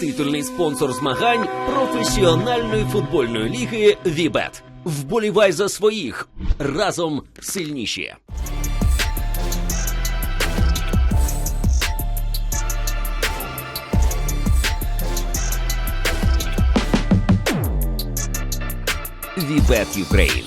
Титульний спонсор змагань професіональної футбольної ліги Вібет. Вболівай за своїх разом сильніші. Вібет Юкрейн.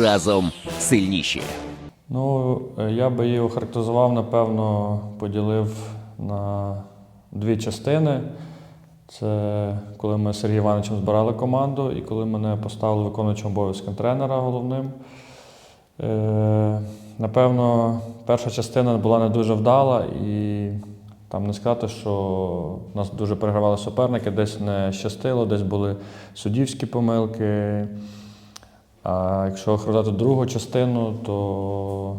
Разом сильніші. Ну, я би її охарактеризував, напевно, поділив на дві частини. Це коли ми з Сергієм Івановичем збирали команду і коли мене поставили виконуючим обов'язком тренера головним. Е, напевно, перша частина була не дуже вдала, і там не сказати, що нас дуже перегравали суперники, десь не щастило, десь були суддівські помилки. А якщо розглядати другу частину, то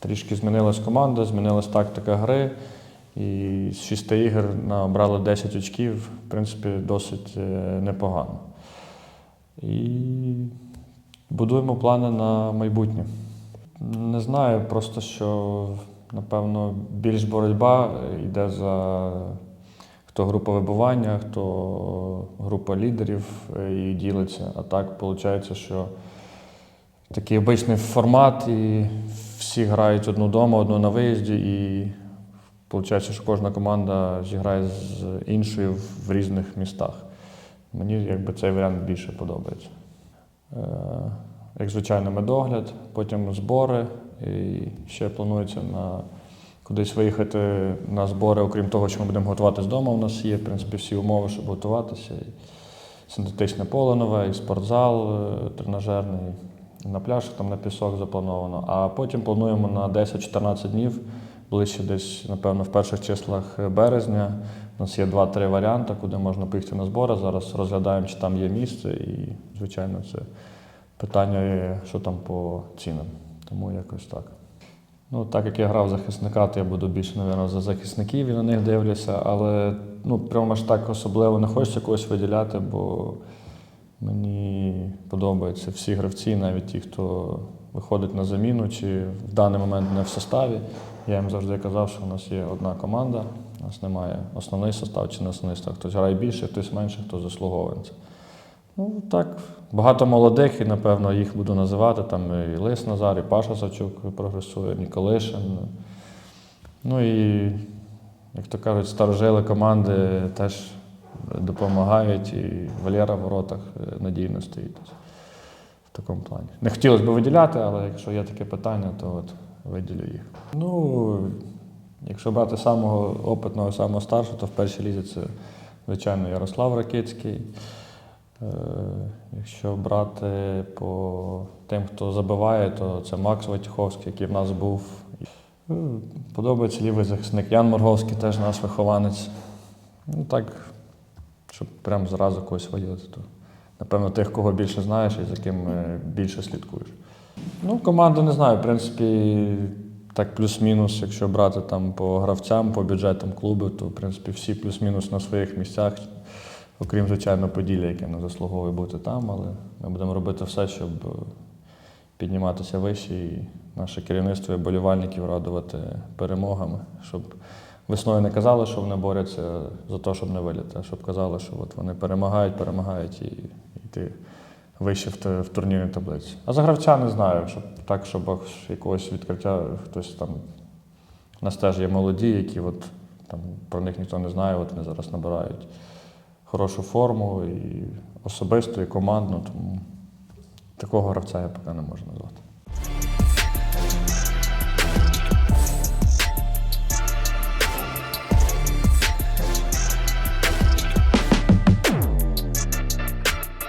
трішки змінилась команда, змінилась тактика гри. І з шести ігор набрали 10 очків, в принципі, досить е, непогано. І будуємо плани на майбутнє. Не знаю, просто що, напевно, більш боротьба йде за хто група вибування, хто група лідерів е, і ділиться. А так виходить, що такий обичний формат, і всі грають одну вдома, одну на виїзді, і виходить, що кожна команда зіграє з іншою в різних містах. Мені якби цей варіант більше подобається. Е, Як звичайно, медогляд, потім збори, і ще планується на кудись виїхати на збори, окрім того, що ми будемо готуватися вдома. У нас є, в принципі, всі умови, щоб готуватися. І синтетичне поле нове, і спортзал е, тренажерний, і на пляж там на пісок заплановано. А потім плануємо на 10-14 днів, ближче десь, напевно, в перших числах березня. У нас є два-три варіанти, куди можна поїхати на збори. Зараз розглядаємо, чи там є місце, і, звичайно, це питання, є, що там по цінам. Тому якось так. Ну, так як я грав захисника, то я буду більше, мабуть, за захисників і на них дивлюся, але ну, прямо ж так особливо не хочеться когось виділяти, бо мені подобаються всі гравці, навіть ті, хто виходить на заміну, чи в даний момент не в составі. Я їм завжди казав, що у нас є одна команда, у нас немає основний состав чи не основний состав. Хтось грає більше, хтось менше, хто заслуговує. Ну так, багато молодих, і напевно їх буду називати. Там і Лис Назар, і Паша Савчук прогресує, Ніколишин. Ну і, як то кажуть, старожили команди теж допомагають, і Валера в воротах е, надійно стоїть в такому плані. Не хотілося б виділяти, але якщо є таке питання, то от виділю їх. Ну, якщо брати самого опитного, самого старшого, то в першій лізі це, звичайно, Ярослав Ракицький. Е, Якщо брати по тим, хто забиває, то це Макс Войтіховський, який в нас був. Е, Подобається лівий захисник. Ян Морговський теж наш вихованець. Ну так, щоб прям зразу когось виділити, то напевно тих, кого більше знаєш і за ким е, більше слідкуєш. Ну, команду не знаю, в принципі, так плюс-мінус, якщо брати там по гравцям, по бюджетам клубу, то в принципі всі плюс-мінус на своїх місцях. Окрім, звичайно, Поділля, яке не заслуговує бути там, але ми будемо робити все, щоб е, підніматися вище і наше керівництво і болівальників радувати перемогами, щоб весною не казали, що вони борються за те, щоб не виліти, а щоб казали, що от вони перемагають, перемагають і йти вище в, в турнірній таблиці. А за гравця не знаю, щоб так, щоб якогось відкриття хтось там. У нас теж є молоді, які от, там, про них ніхто не знає, от вони зараз набирають хорошу форму і особисто, і командну, тому такого гравця я поки не можу назвати.